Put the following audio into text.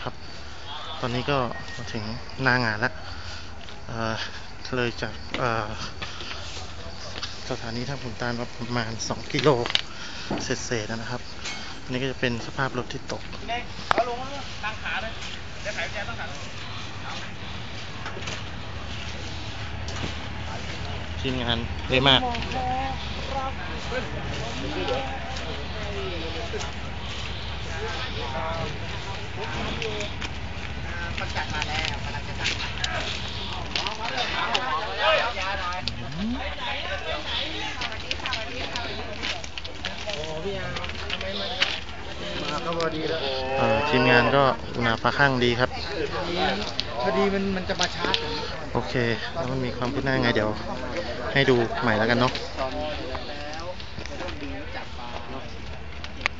ครับ ตอนนี้ก็มาถึงหน้างานแล้วเเลยจากสถานีท่าขุนตาลประมาณ 2 กิโลเศษๆนะครับนนี้ก็จะเป็นสภาพรถที่ตกเอาลงตั้งขาเลยเดี๋ยแจตั้งขาทีมงานเยอะมาก เอ่อทีมงานก็อุณาฟ้าข้างดีครับ พอดีมันมันจะมาชาร์จโอเค แล้วมันมีความคืบหน้าไงเดี๋ยว ให้ดูใหม่แล้วกันเนาะ